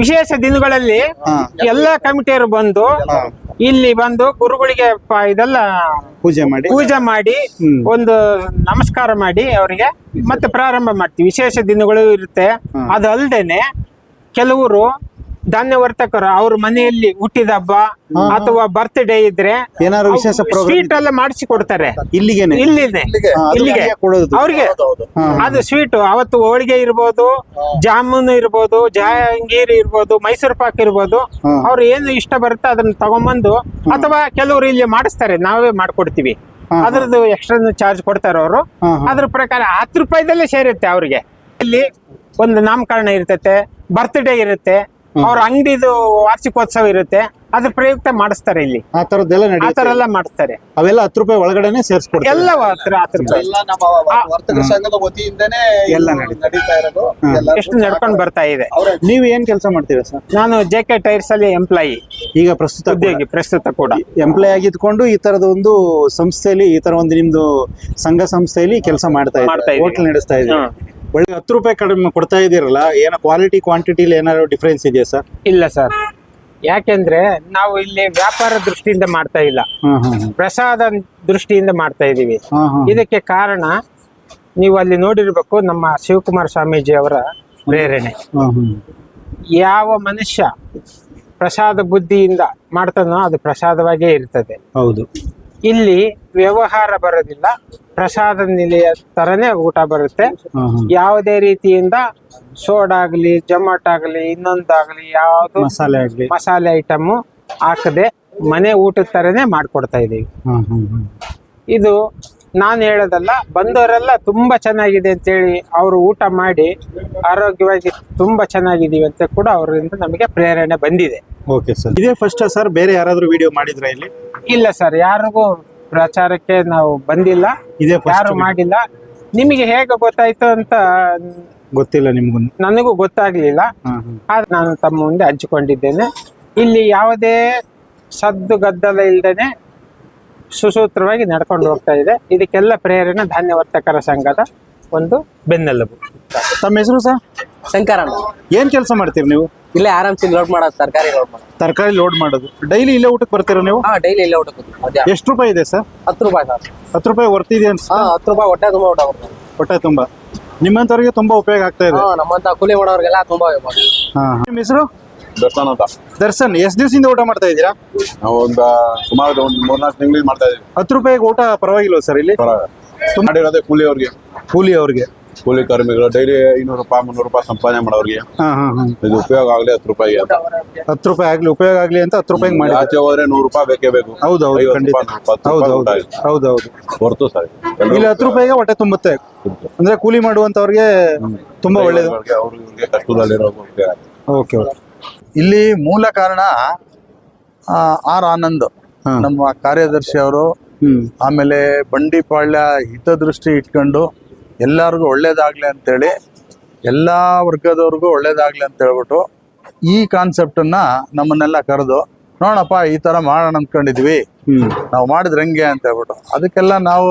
ವಿಶೇಷ ದಿನಗಳಲ್ಲಿ ಎಲ್ಲಾ ಕಮಿಟಿಯರು ಬಂದು ಇಲ್ಲಿ ಬಂದು ಗುರುಗಳಿಗೆ ಇದೆಲ್ಲ ಪೂಜೆ ಮಾಡಿ. ಪೂಜೆ ಮಾಡಿ ಒಂದು ನಮಸ್ಕಾರ ಮಾಡಿ ಅವರಿಗೆ. ಮತ್ತೆ ಪ್ರಾರಂಭ ಮಾಡ್ತೀವಿ. ವಿಶೇಷ ದಿನಗಳು ಇರುತ್ತೆ. ಅದಲ್ದೇನೆ ಅಲ್ದೇನೆ ಕೆಲವರು ಧಾನ್ಯವರ್ತಕರು ಅವ್ರ ಮನೆಯಲ್ಲಿ ಹುಟ್ಟಿದ ಹಬ್ಬ ಅಥವಾ ಬರ್ತ್ಡೇ ಇದ್ರೆ ಏನಾದ್ರು ವಿಶೇಷ ಸ್ವೀಟ್ ಎಲ್ಲ ಮಾಡಿಸಿ ಕೊಡ್ತಾರೆ ಇಲ್ಲಿಗೆ? ಇಲ್ಲಿದೆ ಇಲ್ಲಿಗೆ. ಅವ್ರಿಗೆ. ಅದು ಸ್ವೀಟ್ ಅವತ್ತು ಹೋಳಿಗೆ ಇರ್ಬೋದು ಜಾಮೂನ್ ಇರ್ಬೋದು ಜಹಾಂಗೀರ್ ಇರ್ಬೋದು ಮೈಸೂರು ಪಾಕ್ ಇರ್ಬೋದು. ಅವ್ರ ಏನು ಇಷ್ಟ ಬರುತ್ತೆ ಅದನ್ನ ತಗೊಂಬಂದು ಅಥವಾ ಕೆಲವರು ಇಲ್ಲಿ ಮಾಡಿಸ್ತಾರೆ. ನಾವೇ ಮಾಡ್ಕೊಡ್ತೀವಿ. ಅದ್ರದ್ದು ಎಕ್ಸ್ಟ್ರಾ ಚಾರ್ಜ್ ಕೊಡ್ತಾರೆ ಅವರು. ಅದ್ರ ಪ್ರಕಾರ ಹತ್ತು ರೂಪಾಯಿದಲ್ಲೇ ಸೇರುತ್ತೆ ಅವ್ರಿಗೆ. ಇಲ್ಲಿ ಒಂದು ನಾಮಕರಣ ಇರ್ತೈತೆ ಬರ್ತ್ಡೇ ಇರುತ್ತೆ. ಅವ್ರ ಅಂಗಡಿದು ವಾರ್ಷಿಕೋತ್ಸವ ಇರುತ್ತೆ. ಅದ್ರ ಪ್ರಯುಕ್ತ ಮಾಡಿಸ್ತಾರೆ ಇಲ್ಲಿ. ಆ ತರದ್ದೆಲ್ಲ ಆ ನಡೆಯುತ್ತೆ. ತರ ಎಲ್ಲ ಮಾಡಿಸ್ತಾರೆ. ಅವೆಲ್ಲ ಹತ್ತು ರೂಪಾಯಿ ಒಳಗಡೆನೆ ಸೇರಿಸ್ಕೊಡ್ತಾರೆ. ಎಲ್ಲ ಹತ್ರ ಹತ್ತು ರೂಪಾಯಿ. ಎಲ್ಲ ನಮ್ಮ ವರ್ತಕ ಸಂಘದ ವತಿಯಿಂದನೇ ಎಲ್ಲ ನಡೀತಾ ನಡೀತಾ ಇರೋದು. ಎಲ್ಲರೂ ಎಷ್ಟು ನಡ್ಕೊಂಡು ಬರ್ತಾ ಇದೆ. ನೀವು ಏನ್ ಕೆಲಸ ಮಾಡ್ತೀರಾ ಸರ್? ನಾನು ಜೆ ಕೆ ಟೈರ್ಸ್ ಅಲ್ಲಿ ಎಂಪ್ಲಾಯಿ ಈಗ ಪ್ರಸ್ತುತ ಉದ್ಯೋಗಿ ಪ್ರಸ್ತುತ ಕೂಡ. ಎಂಪ್ಲಾಯ್ ಆಗಿದ್ಕೊಂಡು ಈ ತರದ ಒಂದು ಸಂಸ್ಥೆಯಲ್ಲಿ ಈ ತರ ಒಂದು ನಿಮ್ದು ಸಂಘ ಸಂಸ್ಥೆಯಲ್ಲಿ ಕೆಲಸ ಮಾಡ್ತಾ ಮಾಡ್ತಾ ಇದ್ದೀವಿ. ಇದ್ದೀವಿ. ಹೋಟ್ಲ್ ನಡೆಸ್ತಾ ಇದ್ದೀವಿ ಹ್ಮ್. ಒಳ್ಳೆ ಹತ್ತು ರೂಪಾಯಿ ಕಡಿಮೆ ಕೊಡ್ತಾ ಇದ್ದೀರಲ್ಲ ಏನೋ ಕ್ವಾಲಿಟಿ ಕ್ವಾಂಟಿಟಿಲಿ ಏನಾದ್ರು ಡಿಫ್ರೆನ್ಸ್ ಇದೆಯಾ ಸರ್ ಇಲ್ಲ ಸರ್ ಯಾಕೆಂದ್ರೆ ನಾವು ಇಲ್ಲಿ ವ್ಯಾಪಾರ ದೃಷ್ಟಿಯಿಂದ ಮಾಡ್ತಾ ಇಲ್ಲ. ಹ್ಮ್ ಹ್ಮ್ ಹ್ಮ್. ಪ್ರಸಾದ ದೃಷ್ಟಿಯಿಂದ ಮಾಡ್ತಾ ಹಾ. ಇದಕ್ಕೆ ಕಾರಣ ನೀವು ಅಲ್ಲಿ ನೋಡಿರ್ಬೇಕು ನಮ್ಮ ಶಿವಕುಮಾರ ಸ್ವಾಮೀಜಿ ಅವರ ಪ್ರೇರಣೆ. ಹ್ಮ್ ಹ್ಮ್. ಯಾವ ಮನುಷ್ಯ ಪ್ರಸಾದ ಬುದ್ಧಿಯಿಂದ ಮಾಡ್ತಾನೋ ಅದು ಪ್ರಸಾದವಾಗೇ ಇರ್ತದೆ. ಹೌದು. ಇಲ್ಲಿ ವ್ಯವಹಾರ ಬರೋದಿಲ್ಲ ಪ್ರಸಾದ ನಿಲಯ ತರನೇ ಊಟ ಬರುತ್ತೆ. ಯಾವುದೇ ರೀತಿಯಿಂದ ಸೋಡಾಗ್ಲಿ ಜಮಾಟ್ ಜೊಮಾಟೊ ಆಗಲಿ ಇನ್ನೊಂದಾಗಲಿ ಯಾವುದು ಮಸಾಲೆ ಆಗ್ಲಿ ಮಸಾಲೆ ಐಟಮ್ ಹಾಕದೆ ಮನೆ ಊಟದ ತರನೇ ಮಾಡ್ಕೊಡ್ತಾ ಇದೀವಿ. ಇದು ನಾನು ಹೇಳೋದಲ್ಲ ಬಂದವರೆಲ್ಲ ತುಂಬಾ ಚೆನ್ನಾಗಿದೆ ಅಂತೇಳಿ ಅವರು ಊಟ ಮಾಡಿ ಆರೋಗ್ಯವಾಗಿ ತುಂಬಾ ಚೆನ್ನಾಗಿದ್ದೀವಿ ಅಂತ ಕೂಡ ಅವರಿಂದ ನಮಗೆ ಪ್ರೇರಣೆ ಬಂದಿದೆ. ಓಕೆ ಸರ್ ಇದೇ ಫಸ್ಟ್ ಸರ್ ಬೇರೆ ಯಾರಾದರೂ ವಿಡಿಯೋ ಮಾಡಿದ್ರ ಇಲ್ಲಿ? ಇಲ್ಲ ಸರ್ ಯಾರಿಗೂ ಪ್ರಚಾರಕ್ಕೆ ನಾವು ಬಂದಿಲ್ಲ. ಇದೇ ಯಾರು ಮಾಡಿಲ್ಲ. ನಿಮಗೆ ಹೇಗೆ ಗೊತ್ತಾಯ್ತು ಅಂತ ಗೊತ್ತಿಲ್ಲ ನಿಮ್ಗೂ. ನನಗೂ ಗೊತ್ತಾಗ್ಲಿಲ್ಲ. ಆದ್ರೆ ನಾನು ತಮ್ಮ ಮುಂದೆ ಹಂಚಿಕೊಂಡಿದ್ದೇನೆ. ಇಲ್ಲಿ ಯಾವುದೇ ಸದ್ದು ಗದ್ದಲ ಇಲ್ಲದೇನೆ ಸುಸೂತ್ರವಾಗಿ ನಡ್ಕೊಂಡು ಹೋಗ್ತಾ ಇದೆ. ಇದಕ್ಕೆಲ್ಲ ಪ್ರೇರಣೆ ಧಾನ್ಯವರ್ತಕರ ಸಂಘದ ಒಂದು ಬೆನ್ನೆಲುಬು. ತಮ್ಮ ಹೆಸರು ಸರ್? ಶಂಕರ ಅಣ್ಣ. ಏನ್ ಕೆಲಸ ಮಾಡ್ತೀರಿ ನೀವು? ಇಲ್ಲೇ ಆರಾಮ್ಸಿ ಲೋಡ್ ಮಾಡೋದು ತರಕಾರಿ ಲೋಡ್ ಮಾಡೋದು. ತರಕಾರಿ ಲೋಡ್ ಮಾಡೋದು. ಡೈಲಿ ಇಲ್ಲೇ ಊಟಕ್ಕೆ ಬರ್ತೀರಾ ನೀವು? ಹಾ ಡೈಲಿ ಇಲ್ಲೇ ಊಟಕ್ಕೆ ಬರ್ತೀವಿ. ಮಧ್ಯಾಹ್ನ. ಎಷ್ಟು ರೂಪಾಯಿ ಇದೆ ಸರ್? ಹತ್ತು ರೂಪಾಯಿ ಸರ್. ಹತ್ತು ರೂಪಾಯಿ ವರ್ತಿದೆ ಅನ್ಸ ಹಾ ಹತ್ತು ರೂಪಾಯಿ ಹೊಟ್ಟೆ ತುಂಬ ಊಟ ಬರ್ತದೆ ಹೊಟ್ಟೆ ತುಂಬಾ. ನಿಮ್ಮಂತವ್ರಿಗೆ ತುಂಬಾ ಉಪಯೋಗ ಆಗ್ತಾ ಇದೆ. ಹಾ ನಮ್ಮಂತ ಕೂಲಿ ಮಾಡೋರಿಗೆಲ್ಲ ತುಂಬಾ ಉಪಯೋಗ. ಹಾ. ನಿಮ್ಮ ಹೆಸರು? ದರ್ಶನ ಅಂತ. ದರ್ಶನ್ ಎಷ್ಟು ದಿವಸದಿಂದ ಊಟ ಮಾಡ್ತಾ ಇದ್ದೀರಾ? ನಾವು ಒಂದು ಸುಮಾರು ಒಂದು ಮೂರ್ನಾಲ್ಕು ತಿಂಗಳಿಂದ ಮಾಡ್ತಾ ಇದೀವಿ ಹತ್ತು ರೂಪಾಯಿಗೆ ಊಟ ಪರವಾಗಿಲ್ಲ ಸರ್ ಇಲ್ಲಿ. ಮಾಡಿರೋದೇ ಕೂಲಿ ಅವ್ರಿಗೆ. ಕೂಲಿ ಅವ್ರಿಗೆ. ಕೂಲಿ ಕಾರ್ಮಿಕರು ಡೈಲಿ ಐನೂರು ರೂಪಾಯಿ ಮುನ್ನೂರು ರೂಪಾಯಿ ಸಂಪಾದನೆ ಮಾಡೋರಿಗೆ. ಇದು ಉಪಯೋಗ ಆಗಲಿ ಹತ್ತು ರೂಪಾಯಿಗೆ ಅಂತ. ಹತ್ತು ರೂಪಾಯಿ ಆಗ್ಲಿ ಉಪಯೋಗ ಆಗ್ಲಿ ಅಂತ ಹತ್ತು ರೂಪಾಯಿಗೆ ಮಾಡಿ ಆಚೆ ಹೋದ್ರೆ ನೂರು ರೂಪಾಯಿ ಬೇಕೇ ಬೇಕು. ಹೌದು ಹೌದು ಖಂಡಿತ. ಹೌದು ಹೌದು ಹೌದು ಹೌದು. ಹೊರತು ಸರ್. ಇಲ್ಲಿ ಹತ್ತು ರೂಪಾಯಿಗೆ ಹೊಟ್ಟೆ ತುಂಬುತ್ತೆ. ಅಂದ್ರೆ ಕೂಲಿ ಮಾಡುವಂತವ್ರಿಗೆ ತುಂಬಾ ಒಳ್ಳೇದು. ಅವ್ರಿಗೆ ಕಷ್ಟದಲ್ಲಿರೋ ಓಕೆ ಓಕೆ. ಇಲ್ಲಿ ಮೂಲ ಕಾರಣ ಆರ್ ಆನಂದ್ ನಮ್ಮ ಕಾರ್ಯದರ್ಶಿ ಅವರು ಆಮೇಲೆ ಬಂಡಿಪಾಳ್ಯ ಹಿತದೃಷ್ಟಿ ಇಟ್ಕೊಂಡು ಎಲ್ಲರಿಗೂ ಒಳ್ಳೇದಾಗ್ಲಿ ಅಂತೇಳಿ ಎಲ್ಲ ವರ್ಗದವ್ರಿಗೂ ಒಳ್ಳೇದಾಗ್ಲಿ ಅಂತ ಹೇಳ್ಬಿಟ್ಟು ಈ ಕಾನ್ಸೆಪ್ಟನ್ನ ನಮ್ಮನ್ನೆಲ್ಲ ಕರೆದು ನೋಡಪ್ಪ ಈ ಥರ ಮಾಡೋಣ ಅಂದ್ಕೊಂಡಿದ್ವಿ. ನಾವು ಮಾಡಿದ್ರೆ ಹೆಂಗೆ ಅಂತ ಹೇಳ್ಬಿಟ್ಟು. ಅದಕ್ಕೆಲ್ಲ ನಾವು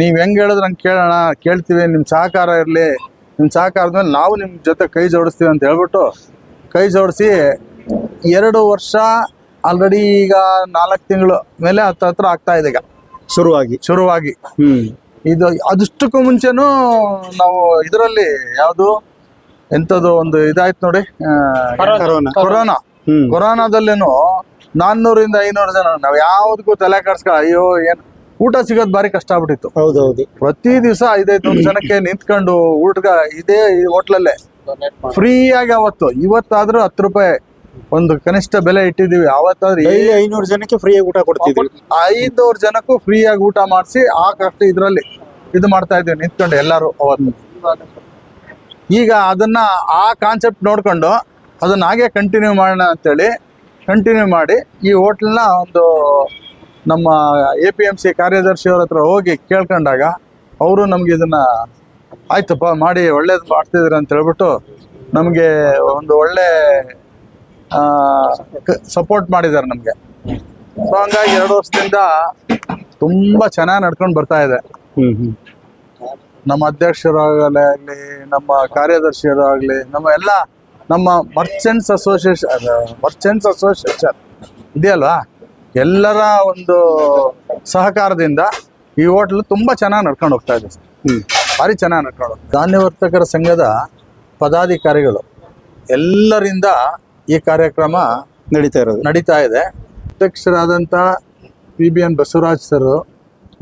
ನೀವು ಹೆಂಗೆ ಹೇಳಿದ್ರೆ ಹಂಗೆ ಕೇಳೋಣ ಕೇಳ್ತೀವಿ ನಿಮ್ಮ ಸಹಕಾರ ಇರಲಿ ನಿಮ್ಮ ಸಹಕಾರದ ಮೇಲೆ ನಾವು ನಿಮ್ಮ ಜೊತೆ ಕೈ ಜೋಡಿಸ್ತೀವಿ ಅಂತ ಹೇಳ್ಬಿಟ್ಟು ಕೈ ಜೋಡಿಸಿ ಎರಡು ವರ್ಷ ಆಲ್ರೆಡಿ ಈಗ ನಾಲ್ಕು ತಿಂಗಳು ಮೇಲೆ ಹತ್ರ ಹತ್ರ ಆಗ್ತಾ ಇದೆ ಈಗ. ಶುರುವಾಗಿ. ಶುರುವಾಗಿ. ಇದು ಅದಷ್ಟಕ್ಕೂ ಮುಂಚೆನೂ ನಾವು ಇದರಲ್ಲಿ ಯಾವುದು ಎಂಥದ್ದು ಒಂದು ಇದಾಯ್ತು ನೋಡಿ ಕರೋನಾ. ಕೊರೋನಾದಲ್ಲೇನು ನಾನ್ನೂರಿಂದ ಐನೂರು ಜನ ನಾವು ಯಾವ್ದಕ್ಕೂ ತಲೆ ಕಡ್ಸ್ಕ ಅಯ್ಯೋ ಏನು ಊಟ ಸಿಗೋದು ಭಾರಿ ಕಷ್ಟ ಆಗ್ಬಿಟ್ಟಿತ್ತು. ಹೌದೌದು. ಪ್ರತಿ ದಿವಸ ಐದೈದು ನೂರು ಜನಕ್ಕೆ ನಿಂತ್ಕೊಂಡು ಊಟಗ ಇದೇ ಈ ಹೋಟ್ಲಲ್ಲೇ ಫ್ರೀ ಆಗಿ ಅವತ್ತು. ಇವತ್ತಾದ್ರೂ ಹತ್ತು ರೂಪಾಯಿ ಒಂದು ಕನಿಷ್ಠ ಬೆಲೆ ಇಟ್ಟಿದ್ದೀವಿ. ಅವತ್ತಾದ್ರೂ ಐನೂರು ಜನಕ್ಕೆ ಫ್ರೀಯಾಗಿ ಊಟ ಕೊಡ್ತಿದ್ವಿ ಐದೂರು ಜನಕ್ಕೂ ಫ್ರೀ ಆಗಿ ಊಟ ಮಾಡಿಸಿ ಆ ಕಷ್ಟ ಇದರಲ್ಲಿ ಇದು ಮಾಡ್ತಾ ಇದ್ದೀವಿ. ನಿಂತ್ಕೊಂಡು ಎಲ್ಲರೂ ಅವತ್ತು. ಈಗ ಅದನ್ನ ಆ ಕಾನ್ಸೆಪ್ಟ್ ನೋಡ್ಕೊಂಡು ಅದನ್ನ ಹಾಗೆ ಕಂಟಿನ್ಯೂ ಮಾಡೋಣ ಅಂತೇಳಿ ಕಂಟಿನ್ಯೂ ಮಾಡಿ ಈ ಹೋಟ್ಲನ್ನ ಒಂದು ನಮ್ಮ ಎ ಪಿ ಎಂ ಸಿ ಕಾರ್ಯದರ್ಶಿಯವ್ರ ಹತ್ರ ಹೋಗಿ ಕೇಳ್ಕೊಂಡಾಗ ಅವರು ನಮ್ಗೆ ಇದನ್ನ ಆಯ್ತಪ್ಪ ಮಾಡಿ ಒಳ್ಳೇದು ಮಾಡ್ತಿದ್ದೀರ ಅಂತ ಹೇಳ್ಬಿಟ್ಟು ನಮಗೆ ಒಂದು ಒಳ್ಳೆ ಸಪೋರ್ಟ್ ಮಾಡಿದ್ದಾರೆ ನಮಗೆ. ಸೊ ಹಂಗಾಗಿ ಎರಡು ವರ್ಷದಿಂದ ತುಂಬ ಚೆನ್ನಾಗಿ ನಡ್ಕೊಂಡು ಬರ್ತಾ ಇದೆ. ನಮ್ಮ ಅಧ್ಯಕ್ಷರಾಗಲೇ ಆಗಲಿ ನಮ್ಮ ಕಾರ್ಯದರ್ಶಿಯರು ಆಗಲಿ ನಮ್ಮ ಎಲ್ಲ ನಮ್ಮ ಮರ್ಚೆಂಟ್ಸ್ ಅಸೋಸಿಯೇಷನ್ ಮರ್ಚೆಂಟ್ಸ್ ಅಸೋಸಿಯೇಷನ್ ಇದೆಯಲ್ವಾ? ಎಲ್ಲರ ಒಂದು ಸಹಕಾರದಿಂದ ಈ ಹೋಟ್ಲು ತುಂಬ ಚೆನ್ನಾಗಿ ನಡ್ಕೊಂಡು ಹೋಗ್ತಾ ಇದೆ. ಭಾರಿ ಚೆನ್ನಾಗಿ ನಡ್ಕೊಂಡು ಧಾನ್ಯ ವರ್ತಕರ ಧಾನ್ಯವರ್ತಕರ ಸಂಘದ ಪದಾಧಿಕಾರಿಗಳು ಎಲ್ಲರಿಂದ ಈ ಕಾರ್ಯಕ್ರಮ ನಡೀತಾ ಇರೋದು. ನಡೀತಾ ಇದೆ. ಅಧ್ಯಕ್ಷರಾದಂಥ P B N Basavaraj sir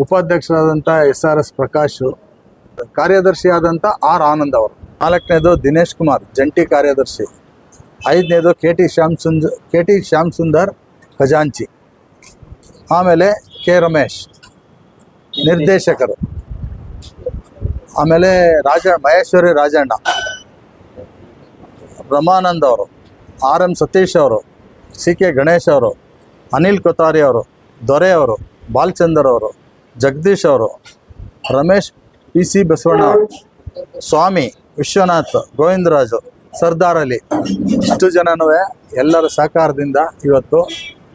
ಉಪಾಧ್ಯಕ್ಷರಾದಂಥ S R S Prakash ಕಾರ್ಯದರ್ಶಿಯಾದಂಥ ಆರ್ ಆನಂದ್ ಅವರು ನಾಲ್ಕನೇದು ದಿನೇಶ್ ಕುಮಾರ್ ಜಂಟಿ ಕಾರ್ಯದರ್ಶಿ ಐದನೇದು K T Shyam Sundar K T Shyam Sundar ಖಜಾಂಚಿ ಆಮೇಲೆ ಕೆ ರಮೇಶ್ ನಿರ್ದೇಶಕರು. ಆಮೇಲೆ ರಾಜ ಮಹೇಶ್ವರಿ ರಾಜಣ್ಣ ರಮಾನಂದ್ ಅವರು ಆರ್ ಎಂ ಸತೀಶ್ ಅವರು ಸಿ ಕೆ ಗಣೇಶ್ ಅವರು ಅನಿಲ್ ಕೊತಾರಿ ಅವರು ದೊರೆ ಅವರು ಬಾಲಚಂದರ್ ಅವರು ಜಗದೀಶ್ ಅವರು ರಮೇಶ್ ಪಿ ಸಿ ಬಸವಣ್ಣ ಸ್ವಾಮಿ ವಿಶ್ವನಾಥ್ ಗೋವಿಂದರಾಜು ಸರ್ದಾರ್ ಅಲಿ ಇಷ್ಟು ಜನನೂ ಎಲ್ಲರ ಸಹಕಾರದಿಂದ ಇವತ್ತು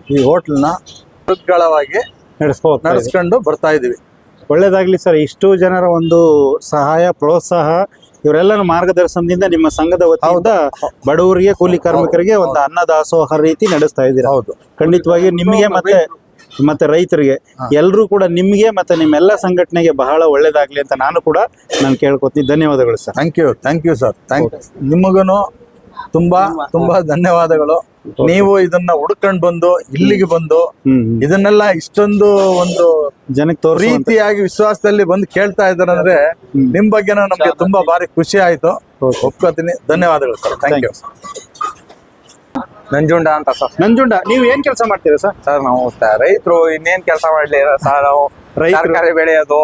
ಈ ಹೋಟ್ಲನ್ನ ಉತ್ಗಳವಾಗಿ ನಡೆಸ್ಕೊ ನಡೆಸ್ಕೊಂಡು ಬರ್ತಾ ಇದ್ದೀವಿ. ಒಳ್ಳೇದಾಗ್ಲಿ ಸರ್. ಇಷ್ಟು ಜನರ ಒಂದು ಸಹಾಯ ಪ್ರೋತ್ಸಾಹ ಇವರೆಲ್ಲರ ಮಾರ್ಗದರ್ಶನದಿಂದ ನಿಮ್ಮ ಸಂಘದ ವತಿಯಿಂದ ಬಡವರಿಗೆ ಕೂಲಿ ಕಾರ್ಮಿಕರಿಗೆ ಒಂದು ಅನ್ನದಾಸೋಹ ರೀತಿ ನಡೆಸ್ತಾ ಇದ್ದೀರಾ? ಹೌದು. ಖಂಡಿತವಾಗಿ ನಿಮಗೆ ಮತ್ತೆ ಮತ್ತೆ ರೈತರಿಗೆ ಎಲ್ಲರೂ ಕೂಡ ನಿಮಗೆ ಮತ್ತೆ ನಿಮ್ಮೆಲ್ಲ ಸಂಘಟನೆಗೆ ಬಹಳ ಒಳ್ಳೇದಾಗ್ಲಿ ಅಂತ ನಾನು ಕೂಡ ನಾನು ಕೇಳ್ಕೊತೀನಿ. ಧನ್ಯವಾದಗಳು sir. Thank you thank you sir thank ನಿಮಗೂ ತುಂಬಾ ತುಂಬಾ. ಧನ್ಯವಾದಗಳು. ನೀವು ಇದನ್ನ ಹುಡ್ಕೊಂಡ್ ಬಂದು ಇಲ್ಲಿಗೆ ಬಂದು ಇದನ್ನೆಲ್ಲ ಇಷ್ಟೊಂದು ಒಂದು ಜನಕ್ಕೆ ರೀತಿಯಾಗಿ ವಿಶ್ವಾಸದಲ್ಲಿ ಬಂದು ಕೇಳ್ತಾ ಇದ್ದಾರೆ ಅಂದ್ರೆ ನಿಮ್ ಬಗ್ಗೆ ನಮ್ಗೆ ತುಂಬಾ ಬಾರಿ ಖುಷಿ ಆಯ್ತು. ಒಪ್ಕೋತೀನಿ. ಧನ್ಯವಾದಗಳು ಸರ್. ಥ್ಯಾಂಕ್ ಯು ನಂಜುಂಡ ಅಂತ ಸರ್. ನಂಜುಂಡ ನೀವು ಏನ್ ಕೆಲಸ ಮಾಡ್ತೀರಾ ಸರ್? ಸರ್ ನಾವು ರೈತರು ಇನ್ನೇನ್ ಕೆಲಸ ಮಾಡ್ಲಿ ಸರ್. ನಾವು ಸರ್ಕಾರಿ ಬೆಳೆಯೋದು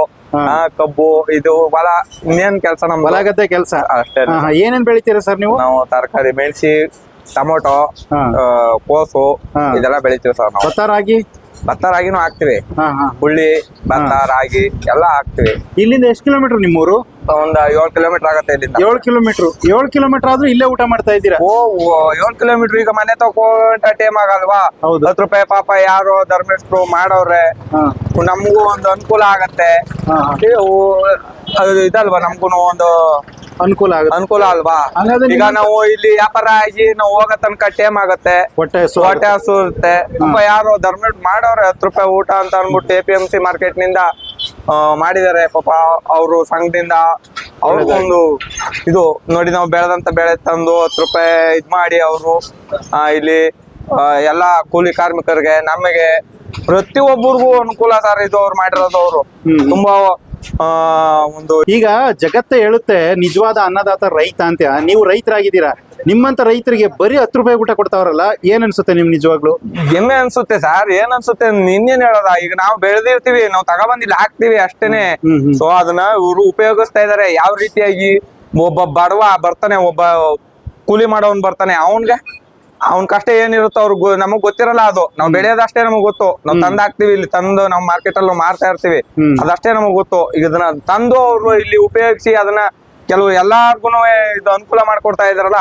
ಕಬ್ಬು ಇದು ಹೊಲ ಇನ್ನೇನ್ ಕೆಲಸ ನಮ್ ಹೊಲ ಗದ್ದೆ ಕೆಲಸ ಅಷ್ಟೇ ಏನೇನ್ ಬೆಳಿತೀರಾ ಸರ್ ನೀವು? ನಾವು ತರಕಾರಿ ಮೆಣಸಿ ಟೊಮೊಟೊ ಕೋಸು. ಇದೆಲ್ಲ ಬೆಳಿತೀವಿ ಸರ್ ನಾವು. ಭತ್ತ ರಾಗಿ? ಭತ್ತ ರಾಗಿನೂ ಹಾಕ್ತಿವಿ. ಹುಳ್ಳಿ ಭತ್ತ ರಾಗಿ ಎಲ್ಲ ಹಾಕ್ತಿವಿ. ಇಲ್ಲಿಂದ ಎಷ್ಟು ಕಿಲೋಮೀಟರ್ ನಿಮ್ಮೂರು? ಒಂದ್ ಏಳು ಕಿಲೋಮೀಟರ್ ಆಗತ್ತೆ ಇಲ್ಲಿಂದ. ಏಳು ಕಿಲೋಮೀಟರ್ ಏಳು ಕಿಲೋಮೀಟರ್ ಆದ್ರೂ ಇಲ್ಲೇ ಊಟ ಮಾಡ್ತಾ ಇದ್ದೀರಾ? ಓ ಏಳು ಕಿಲೋಮೀಟರ್ ಈಗ ಮನೆ ತಗೊಂಡ ಟೈಮ್ ಆಗಲ್ವಾ? ಹೌದು. ಹತ್ತು ರೂಪಾಯಿ ಪಾಪ ಯಾರು ಧರ್ಮಿಷ್ಠರು ಮಾಡೋರೆ. ಹಾ. ನಮಗೂ ಒಂದು ಅನುಕೂಲ ಆಗತ್ತೆ. ಹಾ, ಹಾ. ಇವು, ಅದು ಇದಲ್ವಾ ನಮ್ಗೂ ಒಂದು ಅನುಕೂಲ ಆಗುತ್ತೆ. ಅನುಕೂಲ ಅಲ್ವಾ? ಹಂಗಾದ್ರೆ ಈಗ ನಿಮ್ಮ- ನಾವು ಇಲ್ಲಿ ವ್ಯಾಪಾರ ಆಗಿ ನಾವು ಹೋಗೋ ತನಕ ಟೈಮ್ ಆಗತ್ತೆ. ಹೊಟ್ಟೆ ಹಸು ಹೊಟ್ಟೆ ಹಸು ಇರುತ್ತೆ. ಪಾಪ ಯಾರು ಧರ್ಮ ಮಾಡವ್ರೆ ಹತ್ತು ರೂಪಾಯಿ ಊಟ ಅಂತ ಅನ್ಬಿಟ್ಟು ಎ ಪಿ ಎಂ ಸಿ ಮಾರ್ಕೆಟ್ನಿಂದ ಮಾಡಿದ್ದಾರೆ ಪಾಪ ಅವರು ಸಂಘದಿಂದ ಅವ್ರಿಗೊಂದು ಇದು ನೋಡಿ ನಾವು ಬೆಳೆದಂತ ಬೆಳೆ ತಂದು ಹತ್ತು ರೂಪಾಯಿ ಇದ್ ಮಾಡಿ ಅವರು ಇಲ್ಲಿ ಎಲ್ಲಾ ಕೂಲಿ ಕಾರ್ಮಿಕರಿಗೆ ನಮಗೆ ಪ್ರತಿಯೊಬ್ಬರಿಗೂ ಅನುಕೂಲ ಸರ್ ಇದು ಅವ್ರು ಮಾಡಿರೋದು ಅವರು. ತುಂಬಾ ಒಂದು ಈಗ ಜಗತ್ತ ಹೇಳುತ್ತೆ ನಿಜವಾದ ಅನ್ನದಾತ ರೈತ ಅಂತ ನೀವು ರೈತರಾಗಿದ್ದೀರಾ? ನಿಮ್ಮಂತ ರೈತರಿಗೆ ಬರೀ ಹತ್ತು ರೂಪಾಯಿ ಊಟ ಕೊಡ್ತಾವ್ರಲ್ಲ ಏನ್ ಅನ್ಸುತ್ತೆ ನಿಮ್ ನಿಜವಾಗ್ಲು? ಹೆಮ್ಮೆ ಅನ್ಸುತ್ತೆ ಸರ್ ಏನ್ ಅನ್ಸುತ್ತೆ ನಿನ್ನೇನ್ ಹೇಳೋದ? ಈಗ ನಾವು ಬೆಳೆದಿರ್ತೀವಿ ನಾವು ತಗೊಬಂದಿಲ್ಲ ಹಾಕ್ತಿವಿ ಅಷ್ಟೇನೆ. ಸೊ ಅದನ್ನ ಇವ್ರು ಉಪಯೋಗಿಸ್ತಾ ಇದಾರೆ. ಯಾವ ರೀತಿಯಾಗಿ ಒಬ್ಬ ಬಡವ ಬರ್ತಾನೆ ಒಬ್ಬ ಕೂಲಿ ಮಾಡೋನ್ ಬರ್ತಾನೆ ಅವನ್ಗೆ? ಅವ್ನ ಕಷ್ಟ ಏನಿರುತ್ತೋ ಅವ್ರಿಗೆ ನಮಗ್ ಗೊತ್ತಿರಲ್ಲ ಅದು. ನಾವ್ ಬೆಳೆಯೋದಷ್ಟೇ ನಮಗ್ ಗೊತ್ತು. ನಾವ್ ತಂದ್ ಹಾಕ್ತಿವಿ ಇಲ್ಲಿ ತಂದು ನಾವ್ ಮಾರ್ಕೆಟ್ ಅಲ್ಲಿ ಮಾರ್ತಾ ಇರ್ತೀವಿ. ಅದಷ್ಟೇ ನಮಗ್ ಗೊತ್ತು. ಈಗ ಇದನ್ನ ತಂದು ಅವ್ರು ಇಲ್ಲಿ ಉಪಯೋಗಿಸಿ ಅದನ್ನ ಕೆಲವು ಎಲ್ಲಾರ್ಗುನು ಇದು ಅನುಕೂಲ ಮಾಡ್ಕೊಡ್ತಾ ಇದಾರಲ್ಲ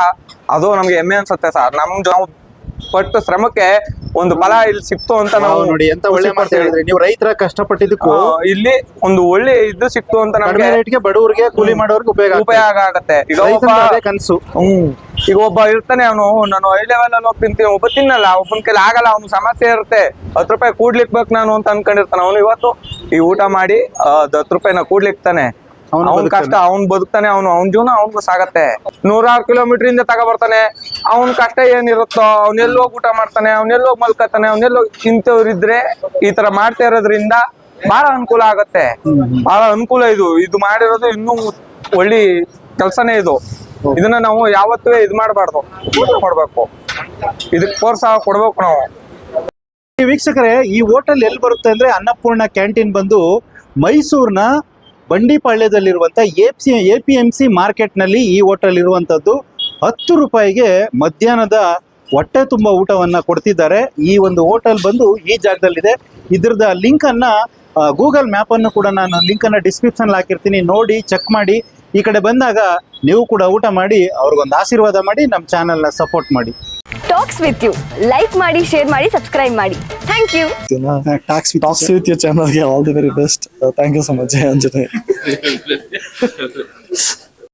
ಅದು ನಮ್ಗೆ ಹೆಮ್ಮೆ ಅನ್ಸುತ್ತೆ ಸರ್. ನಮ್ ನಾವು ಪಟ್ಟು ಶ್ರಮಕ್ಕೆ ಒಂದು ಫಲ ಇಲ್ಲಿ ಸಿಕ್ತು ಅಂತ ನಾವು ನೋಡಿ ಎಂತ ಒಳ್ಳೆ ಮಾಡ್ತೇವೆ ಮಾತು. ಹೇಳಿದ್ರಿ. ನೀವು ರೈತರ ಕಷ್ಟಪಟ್ಟಿದ್ದಕ್ಕೂ ಇಲ್ಲಿ ಒಂದು ಒಳ್ಳೆ ಇದು ಸಿಕ್ತು ಅಂತ ಕಡಿಮೆ ನಮ್ಗೆ ರೇಟ್ಗೆ ಬಡವರಿಗೆ ಕೂಲಿ ಮಾಡೋರ್ಗೆ ಉಪಯೋಗ. ಉಪಯೋಗ ಆಗತ್ತೆ. ಈಗ ಒಬ್ಬ ರೈತಂದು ಕನಸು. ಹ್ಮ್ ಈಗ ಒಬ್ಬ ಇರ್ತಾನೆ ಅವನು ನಾನು ಹೈ ಲೆವೆಲ್ ಅಲ್ಲಿ ಹೋಗಿ ತಿಂತೀನಿ ಒಬ್ಬ ತಿನ್ನಲ್ಲ ಒಬ್ಬನ ಕೈಲಿ ಆಗಲ್ಲ ಅವ್ನ ಸಮಸ್ಯೆ ಇರುತ್ತೆ. ಹತ್ತು ರೂಪಾಯಿ ಕೂಡ್ಲಿಕ್ ಬೇಕು ನಾನು ಅಂತ ಅನ್ಕೊಂಡಿರ್ತಾನೆ. ಅವನು ಇವತ್ತು ಈ ಊಟ ಮಾಡಿ ಹತ್ತು ರೂಪಾಯಿನ ಕೂಡ್ಲಿಕ್ ತಾನೆ. ಅವ್ನು ಕಷ್ಟ ಅವ್ನ್ ಬದುಕ್ತಾನೆ ಅವ್ನು ಅವ್ನ ಜೀವನ ಅವ್ನಿಗೂ ಸಾಗತ್ತೆ ನೂರಾರು ಕಿಲೋಮೀಟರ್ ಇಂದ ತಗೊಬರ್ತಾನೆ ಅವ್ನ ಕಷ್ಟ ಏನಿರುತ್ತೋ ಹೋಗಿ ಊಟ ಮಾಡ್ತಾನೆ ಹೋಗಿ ಮಲ್ಕತಾನೆ ಅವ್ನೆಲ್ಲಿ ಹೋಗಿ ಇಂಥವ್ರಿದ್ರೆ ಈ ತರ ಮಾಡ್ತಾ ಇರೋದ್ರಿಂದ ಬಹಳ ಅನುಕೂಲ ಆಗತ್ತೆ. ಬಹಳ ಅನುಕೂಲ ಇದು. ಇದು ಮಾಡಿರೋದು ಇನ್ನೂ ಒಳ್ಳೆ ಕೆಲ್ಸನೇ ಇದು. ಇದನ್ನ ನಾವು ಯಾವತ್ತೂ ಇದ್ ಮಾಡಬಾರ್ದು. ಕೊಡ್ಬೇಕು ಇದಕ್ ಪ್ರೋತ್ಸಾಹ ಕೊಡ್ಬೇಕು ನಾವು. ಈ ವೀಕ್ಷಕರೇ ಈ ಹೋಟೆಲ್ ಎಲ್ಲಿ ಬರುತ್ತೆ ಅಂದ್ರೆ ಅನ್ನಪೂರ್ಣ ಕ್ಯಾಂಟೀನ್ ಬಂದು ಮೈಸೂರಿನ ಬಂಡಿಪಾಳ್ಯದಲ್ಲಿರುವಂತ A C A P M C ಮಾರ್ಕೆಟ್ನಲ್ಲಿ ಈ ಹೋಟೆಲ್ ಇರುವಂತದ್ದು ಹತ್ತು ರೂಪಾಯಿಗೆ ಮಧ್ಯಾಹ್ನದ ಹೊಟ್ಟೆ ತುಂಬ ಊಟವನ್ನ ಕೊಡ್ತಿದ್ದಾರೆ. ಈ ಒಂದು ಹೋಟೆಲ್ ಬಂದು ಈ ಜಾಗದಲ್ಲಿದೆ. ಇದ್ರದ ಲಿಂಕ್ ಅನ್ನ ಗೂಗಲ್ ಮ್ಯಾಪ್ ಅನ್ನು ಕೂಡ ನಾನು ಲಿಂಕ್ ಅನ್ನ ಡಿಸ್ಕ್ರಿಪ್ಷನ್ ಹಾಕಿರ್ತೀನಿ. ನೋಡಿ, ಚೆಕ್ ಮಾಡಿ. ಈ ಕಡೆ ಬಂದಾಗ ನೀವು ಕೂಡ ಊಟ ಮಾಡಿ, ಅವ್ರಿಗೊಂದು ಆಶೀರ್ವಾದ ಮಾಡಿ, ನಮ್ಮ ಚಾನೆಲ್ನ ಸಪೋರ್ಟ್ ಮಾಡಿ. ಟಾಕ್ಸ್ ವಿತ್ ಯು ಲೈಕ್ ಮಾಡಿ ಶೇರ್ ಮಾಡಿ ಸಬ್ಸ್ಕ್ರೈಬ್ ಮಾಡಿ thank you Talks with, Talks with your channel. Yeah, all the very best. Uh, thank you